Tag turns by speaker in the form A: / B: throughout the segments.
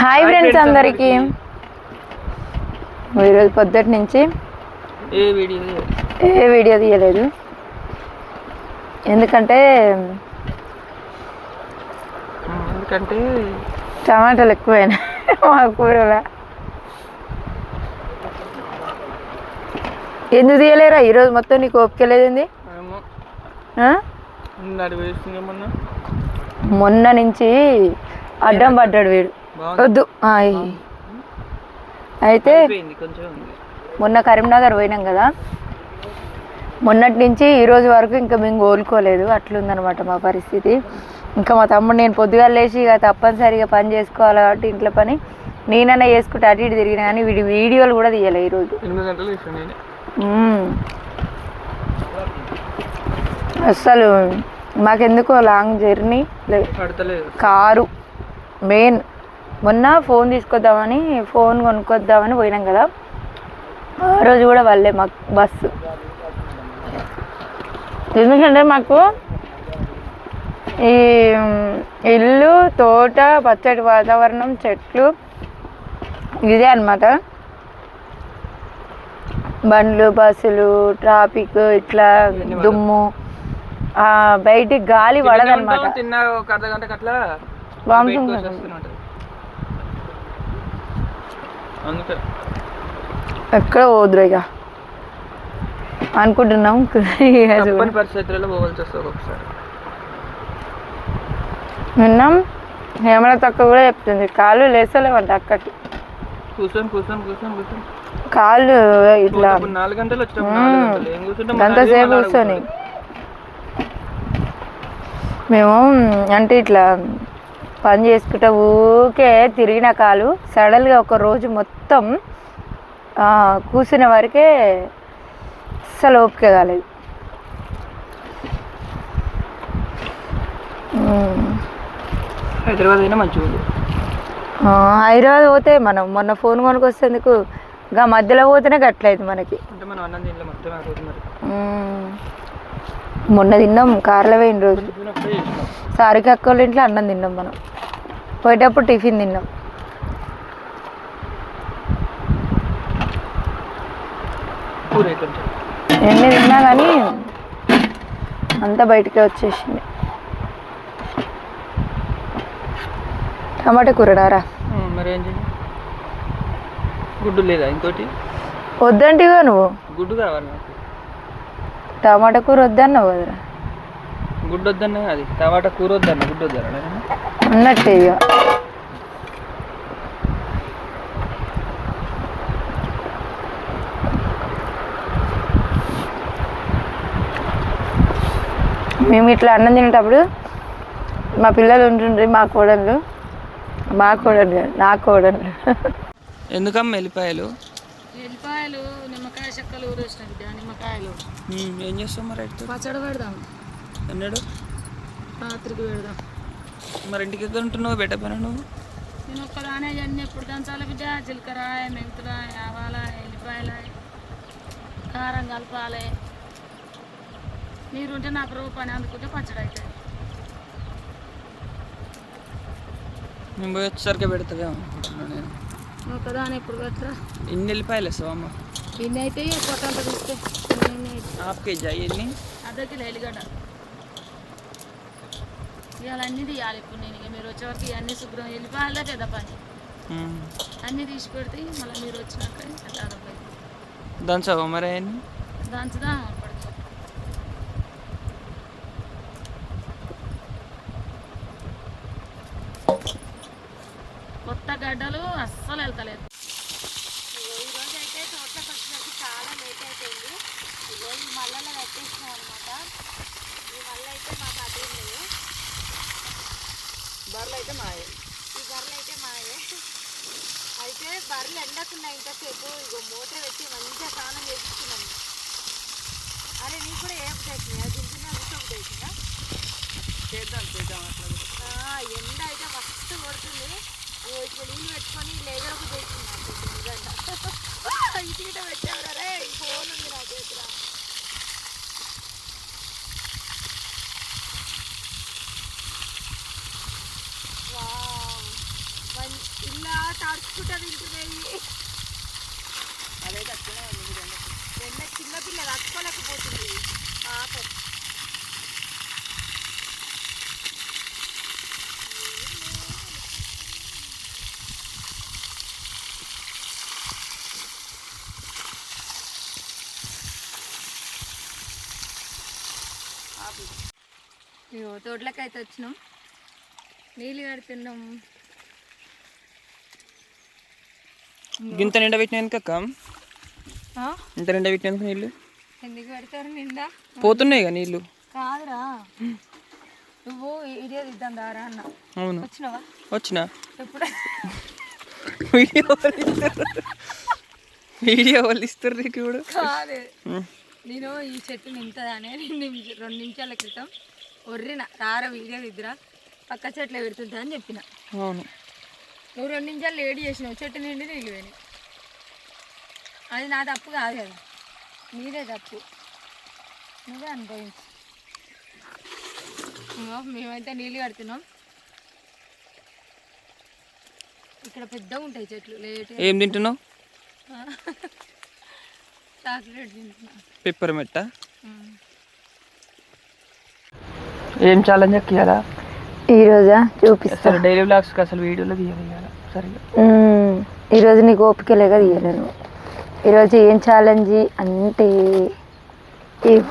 A: Hi friends అందరికీ. ఈరోజు పొద్దుటి నుంచి
B: ఏ వీడియో?
A: ఏ వీడియో తీయలేదు. ఎందుకంటే
B: ఎందుకంటే
A: టమాటాలు ఎక్కువైనా మా కూరలో ఎందుకు తీయలేరా? ఈరోజు మొత్తం నీకు ఓపిక లేదండి
B: మొన్న
A: నుంచి అడ్డం పడ్డాడు వీడు. వద్దు. అయితే మొన్న కరీంనగర్ పోయినాం కదా. మొన్నటి నుంచి ఈ రోజు వరకు ఇంకా మేము కోలుకోలేదు. అట్లుందనమాట మా పరిస్థితి. ఇంకా మా తమ్ముడు నేను పొద్దుగా లేచి ఇక తప్పనిసరిగా పని చేసుకోవాలి కాబట్టి ఇంట్లో పని నేనన్నా చేసుకుంటే అటు ఇటు తిరిగిన కానీ వీడి వీడియోలు కూడా తీయలే ఈరోజు. అస్సలు మాకెందుకో లాంగ్ జర్నీ. కారు మెయిన్ మొన్న ఫోన్ తీసుకొద్దామని ఫోన్ కొనుక్కొద్దామని పోయినాం కదా. ఆ రోజు కూడా వాళ్ళే మాకు బస్సు. ఎందుకంటే మాకు ఈ ఇల్లు తోట పచ్చటి వాతావరణం చెట్లు ఇదే అన్నమాట. బండ్లు బస్సులు ట్రాఫిక్ ఇట్లా దుమ్ము బయటికి గాలి పడదన్నమాట
B: తిన్న ఒక అర్ధ గంటకి అట్లా
A: వామిటింగ్
B: బయటకు
A: వస్తుంది.
B: వస్తున్నట్టు అందుకే.
A: ఎక్కడ పోదురు ఇక? అనుకుంటున్నాం.
B: తప్పని పరిస్థితులలో పోవాల్సి వస్తుంది ఒకసారి.
A: విన్నాం? హేమల తక్కువ కూడా చెప్తుంది. కాళ్ళు లేసలేవంట అక్కకి.
B: కూర్చొని కూర్చొని కూర్చొని కూర్చొని
A: కాళ్ళు ఇట్లా.
B: నాలుగు గంటలు వచ్చినప్పుడు నాలుగు గంటలు. ఏం కూర్చుంటే మళ్ళీ
A: గంట
B: అదే
A: సేపు
B: మళ్ళీ
A: కూర్చొని. మేము అంటే ఇట్లా పని చేసుకుంటా ఊకే తిరిగిన కాలు సడన్గా ఒక రోజు మొత్తం కూర్చున్న వరకే అస్సలు ఓపిక కాలేదు.
B: హైదరాబాద్ అయినా
A: ఆ, హైదరాబాద్ పోతే మనం మొన్న ఫోన్ కొనుక్కొస్తేందుకు ఇంకా మధ్యలో పోతేనే గట్లయితే మనకి. మొన్న తిన్నాం కార్లో పోయిన రోజు. సారికి అక్క వాళ్ళ ఇంట్లో అన్నం తిన్నాం మనం. పోయేటప్పుడు టిఫిన్ తిన్నాం. ఎన్ని తిన్నా కానీ అంతా బయటికే వచ్చేసింది. టమాటా కూరడారా
B: గుడ్డు లేదా ఇంకోటి?
A: వద్దంటిగా నువ్వు?
B: గుడ్డు కావాలి
A: టమాటా కూర వద్దన్నావు కదరా?
B: గుడ్డు వద్దన్న అది. టమాటా కూర వద్దన్న గుడ్డు వద్దన్న
A: అన్నట్టే ఇక మేము ఇట్లా అన్నం తినేటప్పుడు మా పిల్లలు ఉంటుండ్రి మా కోడళ్ళు. మా కోడళ్ళు నా కోడళ్ళు.
B: ఎందుకమ్మ వెళ్ళిపాయలు
A: ఎల్లిపాయలు నిమ్మకాయ చెక్కలు ఊరేసిన నిమ్మకాయలు.
B: ఏం చేస్తాం మరి
A: పచ్చడి పెడదాం.
B: అన్నాడు
A: రాత్రికి పెడదాం.
B: మరి ఇంటికి ఎక్కడ ఉంటున్నావు? బెట్ట పని నువ్వు
A: నేను ఒక్కదానే అన్ని ఎప్పుడు దంచాలి బిడ్డ? జీలకర్ర మెంతుల ఆవాల ఎల్లిపాయల కారం కలపాలి. నీరుంటే నాకు రూపాయి పని అందుకుంటే పచ్చడి అవుతుంది
B: మేము పోయి వచ్చేసరికి పెడతావేమో అనుకుంటున్నాను నేను.
A: నువ్వు ఒక్కదాని ఎప్పుడు పెట్టరా
B: ఇన్ని వెళ్ళిపాయలు అమ్మ?
A: ఇన్ని అయితే కొట్టంత
B: హాఫ్ కేజీ అయ్యి
A: అర్ధ కిలో ఎల్లిగడ్డ. ఇవాళ అన్నీ తీయాలి. ఇప్పుడు నేను ఇక మీరు వచ్చేవరకు ఇవన్నీ శుభ్రం వెళ్ళిపోయాలే పెద్ద పని. అన్నీ తీసి పెడితే మళ్ళీ మీరు వచ్చినాక
B: దంచావా మరి
A: దంచుదా అప్పటికి కొత్త గడ్డలు అస్సలు వెళ్తలేదు ఈరోజు అయితే తోటలోకి వచ్చేసరికి చాలా లేట్ అయిపోయింది ఇగో ఈ మళ్ళలో పెట్టేసినాం అనమాట ఈ మళ్ళీ అయితే మాకు అదే లేదు
B: బర్రెలు అయితే మాయే.
A: ఈ బర్రెలు అయితే మాయే. అయితే బర్రెలు ఎండకున్నాయి ఇంతసేపు ఇగో మూత పెట్టి మంచిగా స్నానం చేయించుకున్నాము అరే నీకు కూడా ఏం తెచ్చినాయి అది తింటున్నా ఒకటి తెచ్చిందా
B: చేద్దాం చేద్దాం అట్లా
A: ఎండ అయితే మస్తు కొడుతుంది. ఇట్లా నీళ్ళు పెట్టుకొని లేగరకు చేసింది నాకు. నిజంగా ఇటు ఇట పెట్టావురా రే ఫోన్ ఉంది నా చేతిలో వావ్. ఇలా తడుచుకుంటా తింటున్నాయి ఎండ చిన్నపిల్ల తట్టుకోలేకపోతుంది పాపం ఇగో తోటలకైతే వచ్చినాం. నీళ్ళు కడుతున్నాం.
B: గింత నిండా పెట్టినందుకు అక్క
A: ఆ?
B: ఇంత నిండా పెట్టినందుకు నీళ్ళు?
A: ఎందుకు పెడతారు నిండా?
B: పోతున్నాయి ఇక నీళ్ళు.
A: కాదురా. నువ్వు వీడియో తీద్దాం దారా అన్న.
B: అవును.
A: వచ్చినావా?
B: వచ్చిన?
A: ఎప్పుడు?
B: వీడియో వాళ్ళు ఇస్తారు వీడియో వాళ్ళు ఇస్తారు నీకు ఇప్పుడు?
A: కాదు. నేను ఈ చెట్టు నింతదానే రెండు నిమిష రెండు నిమిషాల క్రితం ఒర్రిన రార వీడియో ఇద్దరా పక్క చెట్లు పెడుతుంటా అని చెప్పిన.
B: అవును.
A: నువ్వు రెండు నిమిషాలు లేట్ చేసినావు చెట్టు నిండి నీళ్ళు పోయినాయి అది నా తప్పు కాదు కదా. నీదే తప్పు. నువ్వే అనుభవించు. మేమైతే నీళ్ళు కడుతున్నాం. ఇక్కడ పెద్దగా ఉంటాయి చెట్లు లేట్
B: ఏం తింటున్నావు?
A: చాక్లెట్
B: పెప్పర్ మెట్ట. ఏం ఛాలెంజ్ ఎక్కియాలా?
A: ఈరోజా చూపిస్తా.
B: అసలు డైలీ బ్లాగ్స్కి అసలు వీడియోలో తీయాలి సరిగా.
A: ఈరోజు నీకు ఓపిక లేక తీయలేను ఈరోజు ఏం ఛాలెంజ్ అంటే ఈ
B: కీలు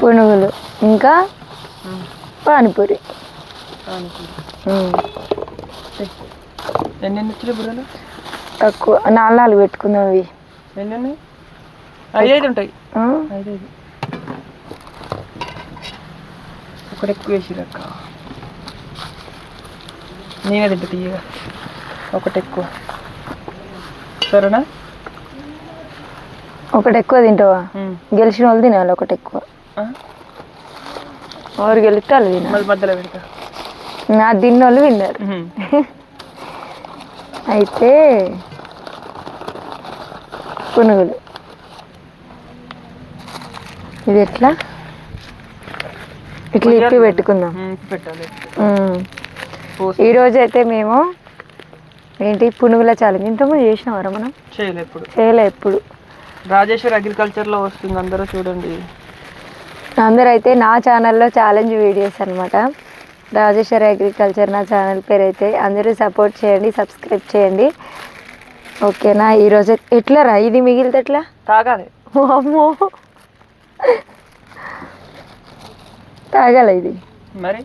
A: పునుగులు. ఇంకా పానీపూరి. మ్మ్.
B: ఎన్ని బుర్రలు?
A: తక్కువ నాలుగు నాలుగు పెట్టుకుందాం ఇవి
B: ఎన్ని ఐదు ఉంటాయి? ఐదు ఒకటి ఎక్కువ వేసిరక్క. నేనే తింటా తీయగా. ఒకటి ఎక్కువ. సరేనా?
A: ఒకటి ఎక్కువ తింటావా. గెలిచిన వాళ్ళు తినాలి ఒకటి ఎక్కువ? ఎవరు గెలిస్తే వాళ్ళు తినాలి.
B: మధ్యలో పెడతా.
A: నా తిన్న వాళ్ళు తిన్నారు.
B: ఉమ్.
A: అయితే పునుగులు. ఇది ఎట్లా? ఇట్లా ఇప్పి పెట్టుకుందాం. ఈరోజు అయితే మేము ఏంటి పునుగుల ఛాలెంజ్ ఇంతకుముందు చేసినావారా మనం?
B: చేయలే ఇప్పుడు
A: చేయలే ఎప్పుడు.
B: రాజేశ్వర్ అగ్రికల్చర్లో వస్తుంది అందరూ చూడండి.
A: అందరూ అయితే నా ఛానల్లో ఛాలెంజ్ వీడియోస్ అనమాట రాజేశ్వరి అగ్రికల్చర్ నా ఛానల్ పేరు అయితే అందరూ సపోర్ట్ చేయండి సబ్స్క్రైబ్ చేయండి. ఓకేనా? ఈరోజు ఎట్లా రా? ఇది మిగిలితే ఎట్లా?
B: తాగాలి.
A: అమ్మో తాగాల ఇది?
B: మరి?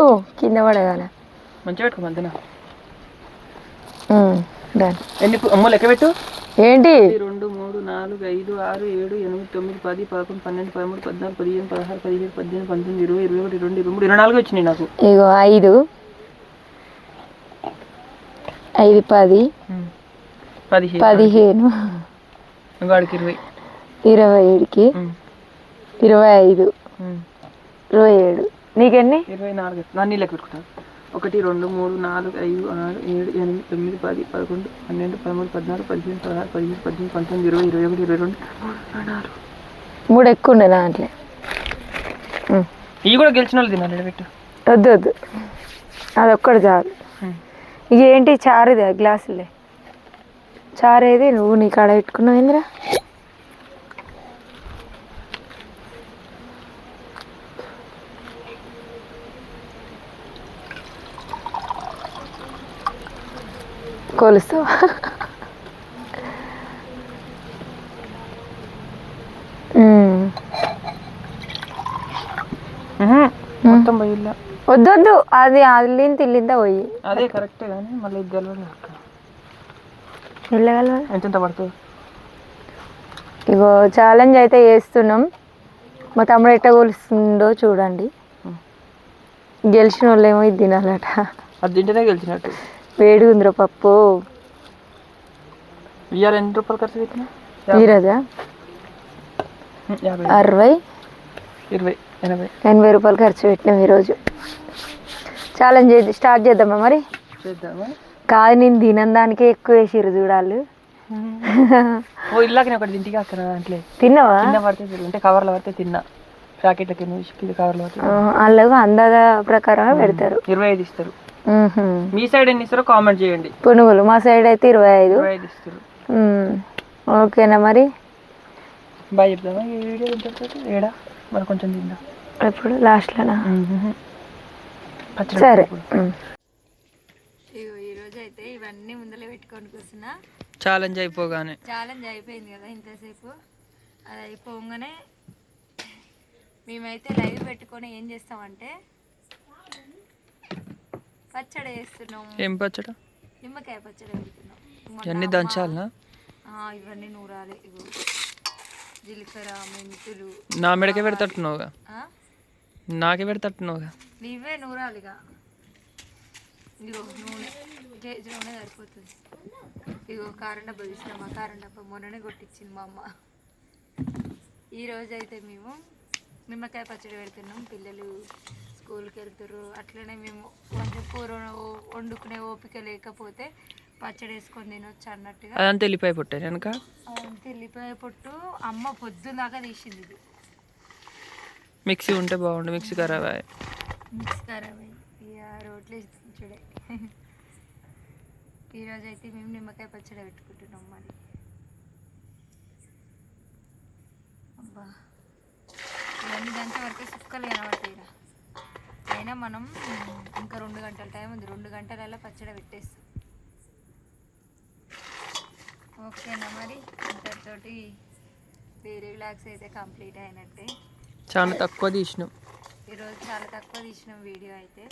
A: ఓ కింద పడగాల
B: మంచిగా పెట్టుకో మధ్యన. ఎన్ని అమ్మో లెక్క పెట్టు.
A: ఏంటి?
B: రెండు మూడు నాలుగు ఐదు ఆరు ఏడు ఎనిమిది తొమ్మిది పది పదకొండు పన్నెండు పదమూడు పద్నాలుగు పదిహేను పదహారు పదిహేడు పద్దెనిమిది పంతొమ్మిది ఇరవై ఇరవై ఒకటి రెండు ఇరవై మూడు ఇరవై నాలుగు వచ్చినాయి నాకు.
A: ఇగో ఐదు. ఐదు పది.
B: పదిహేను ఇరవై.
A: ఇరవై ఏడుకి. ఇరవై ఐదు. ఇరవై ఏడు. నీకెన్ని?
B: ఇరవై నాలుగు. నన్ను లెక్క పెట్టుకుంటాను. ఒకటి రెండు మూడు నాలుగు ఐదు ఆరు ఏడు ఎనిమిది తొమ్మిది పది పదకొండు పన్నెండు పదమూడు పద్నాలుగు పదిహేను పదహారు పదిహేను పద్దెనిమిది పంతొమ్మిది ఇరవై ఇరవై ఒకటి ఇరవై రెండు
A: మూడు ఎక్కువ ఉండే దాంట్లో.
B: ఇవి కూడా గెలిచిన వాళ్ళు తినాలి పెట్టు.
A: వద్దు వద్దు. అదొక్కటి చాలు. ఏంటి చారుదే గ్లాసులే? చారు ఏది నువ్వు నీ కాడ పెట్టుకున్నావు ఏందిరా కొలుస్తావా?
B: మొత్తం పోయిల్లా.
A: వద్దు వద్దు అది అల్లింత ఇల్లింత పోయి.
B: అదే కరెక్టే కానీ మళ్ళీ ఇది గెలవదు
A: వెళ్ళగలవా
B: ఎంతెంత పడుతుంది?
A: ఇగో ఛాలెంజ్ అయితే చేస్తున్నాం. మా తమ్ముడు ఎట్ట కొలుస్తుందో చూడండి. గెలిచిన వాళ్ళేమో ఇది తినాలట.
B: అది తింటేనే గెలిచినట్టు.
A: వేడిగా ఉందిరా పప్పు.
B: ఇవాళ ఎన్ని రూపాయలు ఖర్చు పెట్టినా?
A: ఈరోజా? అరవై.
B: ఇరవై ఎనభై.
A: ఎనభై రూపాయలు ఖర్చు పెట్టినాం ఈరోజు. ఛాలెంజ్ స్టార్ట్ చేద్దామా మరి?
B: చేద్దామా?
A: కాదు నేను తినని దానికే ఎక్కువ వేసిర్రు చూడాలి
B: ఓ ఇల్లాక నేను ఒకటి ఇంటికి వస్తాను దాంట్లో.
A: తిన్నావా?
B: కింద పడితే అంటే కవర్లో పడితే తిన్నా. ప్యాకెట్ల కింద కింద కవర్లో పెట్టి
A: అలాగ అందాజ ప్రకారం పెడతారు.
B: ఇరవై ఐదు ఇస్తారు. మీ సైడ్ ఎన్ని ఇస్తారో కామెంట్ చేయండి.
A: పునుగులు మా సైడ్ అయితే ఇరవై ఐదు.
B: ఇరవై ఐదు ఇస్తారు.
A: ఓకేనా మరి?
B: బాయ్ చెప్తామా ఈ వీడియో ఇంతటితోటి ఏడా? మరి కొంచెం తిందాం.
A: ఎప్పుడు? లాస్ట్లోనా సరే. ఈరోజు అయితే ఇవన్నీ ముందర పెట్టుకొని కూర్చున్నా.
B: ఛాలెంజ్ అయిపోగానే.
A: ఛాలెంజ్ అయిపోయింది కదా ఇంతసేపు. అది అయిపోగానే మేమైతే లైవ్ పెట్టుకొని ఏం చేస్తామంటే పచ్చడి వేస్తున్నాం
B: ఏం పచ్చడి?
A: నిమ్మకాయ పచ్చడి పెడుతున్నాం.
B: ఇవన్నీ దంచాలనా
A: ఆ, ఇవన్నీ నూరాలి. ఇగో జీలకర్ర మెంతులు
B: నా మెడకే పెడతట్టున్నావుగా?
A: ఆ?
B: నాకే పెడతట్టున్నావుగా
A: ఇవే నూరాలిగా ఇగో నూనె కేజీ నూనె సరిపోతుంది ఇగో కారం డబ్బా తీసినాం ఆ కారం డబ్బా మొన్ననే కొట్టించింది మా అమ్మ ఈ రోజు అయితే మేము నిమ్మకాయ పచ్చడి పెడుతున్నాం పిల్లలు స్కూల్కి వెళ్తారు అట్లనే మేము కొంచెం కూర వండుకునే ఓపిక లేకపోతే పచ్చడి వేసుకొని తినొచ్చు అన్నట్టుగా
B: అదంతా వెళ్ళిపోయి పుట్టాను వెనక
A: అదంతా పొట్టు అమ్మ పొద్దున్నాక తీసింది ఇది
B: మిక్సీ ఉంటే బాగుండు మిక్సీ ఖరాబ్ అయ్యి.
A: మిక్స్ ఖరాబ్ అయ్యి. చూడే ఈరోజు అయితే మేము నిమ్మకాయ పచ్చడి పెట్టుకుంటున్నాం మరి. అబ్బా. ఇవన్నీ దాంట్లో వరకు సుక్కలు కనబడతాయిరా అయినా మనం ఇంకా రెండు గంటల టైం ఉంది. రెండు గంటలలో పచ్చడి పెట్టేస్తాం. ఓకేనా మరి? ఇంతటితోటి వేరే రిలాక్స్ అయితే కంప్లీట్ అయినట్టే.
B: చాలా తక్కువ తీసినాం.
A: ఈరోజు చాలా తక్కువ తీసిన వీడియో అయితే.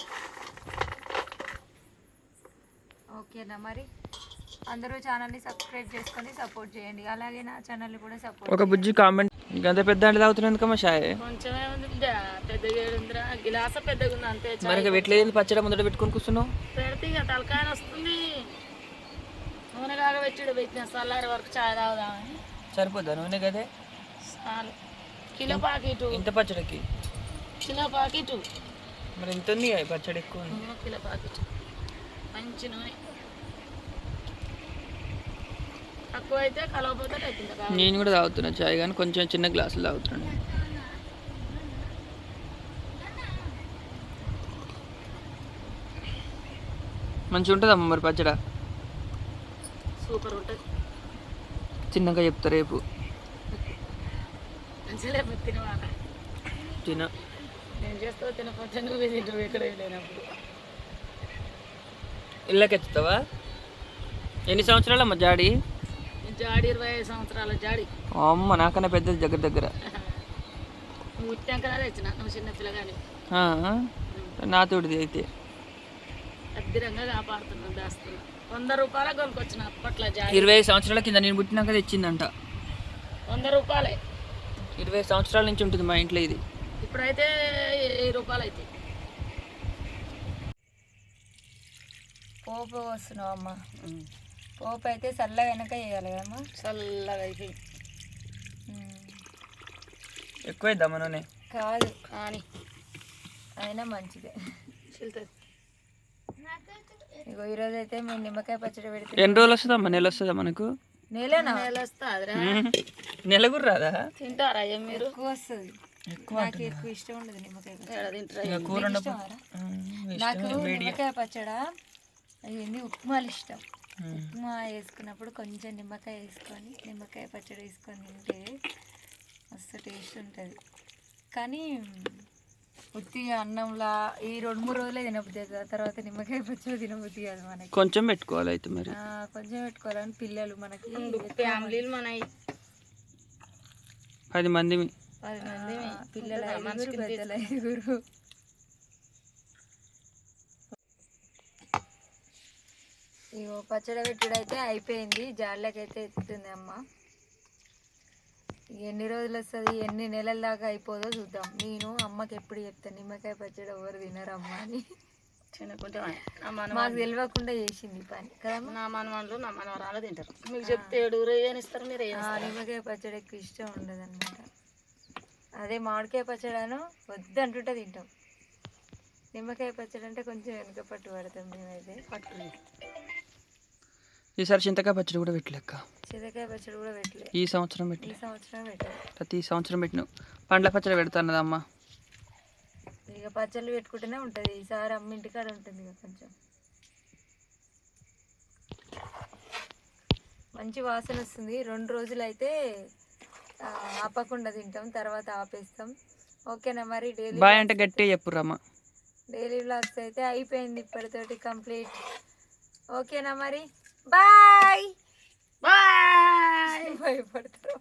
A: ఓకేనా మరి? అందరూ ఛానల్ని సబ్స్క్రైబ్ చేసుకొని సపోర్ట్ చేయండి. అలాగే నా ఛానల్ని కూడా సపోర్ట్
B: ఒక బుజ్జి కామెంట్ గంత పెద్ద అంటే తాగుతున్నందుకమ్మా షాయ్?
C: కొంచెమే ఉంది పెద్దగా గిలాస పెద్దగా ఉంది అంతే చాలు.
B: మరి వెట్లేదు పచ్చడి ముందట పెట్టుకొని కూర్చున్నావు?
C: పెడితే ఇక తలకాయ వస్తుంది నూనె కాగబెట్టిడు పెట్టిన చల్లారి వరకు చాయ్ తాగుదామని.
B: సరిపోద్దా నూనె కదే
C: చాలు. కిలో పాకెట్
B: ఇంత పచ్చడికి?
C: కిలో పాకెట్
B: మరి ఎంత ఉంది పచ్చడి ఎక్కువ ఉంది?
C: కిలో పాకెట్ మంచి నూనె. తక్కువ అయితే కలవపోతే
B: నేను కూడా తాగుతున్నా చాయ్ కానీ కొంచెం చిన్న గ్లాసులు తాగుతున్నాను. మంచిగా ఉంటుందమ్మా మరి పచ్చడ?
C: సూపర్ ఉంటుంది.
B: చిన్నగా చెప్తా రేపు.
C: మంచిగా తినవాల
B: తిన.
C: నేను చేస్తావు తినకపోతే నువ్వే తింటావు ఎక్కడ లేనప్పుడు
B: ఇళ్ళకి ఎత్తుతావా ఎన్ని సంవత్సరాలమ్మా జాడి?
C: జాడి ఇరవై ఐదు సంవత్సరాల జాడి.
B: అమ్మ నాకన్నా పెద్దది దగ్గర దగ్గర.
C: నువ్వు ఉట్టాక తెచ్చిన నువ్వు చిన్న పిల్లగాని
B: ఆ, నాతోటిది అయితే.
C: అద్దిరంగా కాపాడుతున్నావు దాస్తున్నా. వంద రూపాయల కొనుక్కొచ్చిన అప్పట్లో జాడి.
B: ఇరవై ఐదు సంవత్సరాల కింద నేను పుట్టినాక తెచ్చిందంట.
C: వంద రూపాయలే.
B: ఇరవై సంవత్సరాల నుంచి ఉంటుంది మా ఇంట్లో ఇది.
C: ఇప్పుడైతే వెయ్యి రూపాయలు అయితే
A: పోపు వస్తున్నావు అమ్మ. పోపు అయితే చల్లగా వెనక వేయాలి కదమ్మా
C: చల్లగా అయిపోయి
A: ఉమ్.
B: ఎక్కువైద్దామా నూనె?
A: కాదు.
C: అని
A: అయినా మంచిదే. ఇగో ఈరోజు అయితే మేము నిమ్మకాయ పచ్చడి పెడితే
B: ఎన్ని రోజులు వస్తుందమ్మా నెల వస్తుందా మనకు?
A: నేలేనా?
C: నెల వస్తుందిరా
B: నెల కూడా రాదా
C: తింటారా మీరు
A: ఎక్కువ వస్తుంది నాకు ఎక్కువ ఇష్టం ఉండదు నిమ్మకాయ
B: కూర
A: నాకు నిమ్మకాయ పచ్చడ ఏంది ఉప్మాలు ఇష్టం. ఉప్మా వేసుకున్నప్పుడు కొంచెం నిమ్మకాయ వేసుకొని నిమ్మకాయ పచ్చడి వేసుకొని తింటే మస్తు టేస్ట్ ఉంటుంది. కానీ ఉత్తి అన్నంలా ఈ రెండు మూడు రోజులే తినబుద్ధి అవుతుంది. ఆ తర్వాత నిమ్మకాయ పచ్చడి తినబుద్ధి కాదు మనకి.
B: కొంచెం పెట్టుకోవాలి అయితే మరి.
A: ఆ, కొంచెం పెట్టుకోవాలని పిల్లలు మనకి
C: ఫ్యామిలీలు మన
B: పది మంది
A: పది మంది పిల్లలు ఐదుగురు పెద్దలు. ఐదుగురు. ఇగో పచ్చడి పెట్టుడు అయితే అయిపోయింది. జాళ్ళకైతే ఎత్తుతుంది అమ్మ. ఎన్ని రోజులు వస్తుంది ఎన్ని నెలల దాకా అయిపోదో చూద్దాం. నేను అమ్మకి ఎప్పుడు చెప్తాను నిమ్మకాయ పచ్చడి ఎవరు తినరమ్మా అని.
C: తినకుంటే
A: మాకు తెలియకుండా చేసింది పని. కదమ్మా?
C: నా మనవాళ్ళు నా మనవరాలు తింటారు. మీకు చెప్తే మీరు
A: నిమ్మకాయ పచ్చడి ఎక్కువ ఇష్టం ఉండదు అనమాట అదే మామిడికాయ పచ్చడాను వద్దంటుంటే తింటాం. నిమ్మకాయ పచ్చడి అంటే కొంచెం వెనుక పట్టు పడతాం మేమైతే.
C: పట్టు
B: ఈసారి చింతకాయ పచ్చడి కూడా పెట్టలేక
A: చిరకాయ పచ్చడి కూడా పెట్టలే.
B: ఈ సంవత్సరం
A: ఈ
B: పెట్టలే
A: సంవత్సరం పెట్టాలి.
B: ప్రతి సంవత్సరం పెట్టిన. పండ్ల పచ్చడి పెడతాన్నదమ్మ
A: ఇక పచ్చళ్ళు పెట్టుకుంటూనే ఉంటుంది. ఈసారి అమ్మ ఇంటికాడ ఉంటుంది ఇక కొంచెం. మంచి వాసన వస్తుంది. రెండు రోజులు అయితే ఆపకుండా తింటాం. తర్వాత ఆపేస్తాం. ఓకేనా మరి? డైలీ
B: బాయ్ అంటే గట్టిగా చెప్పురమ్మ
A: డైలీ వ్లాగ్స్ అయితే అయిపోయింది ఇప్పటితోటి కంప్లీట్. ఓకేనా మరి? బాయ్
C: బాయ్
A: భయపడతారు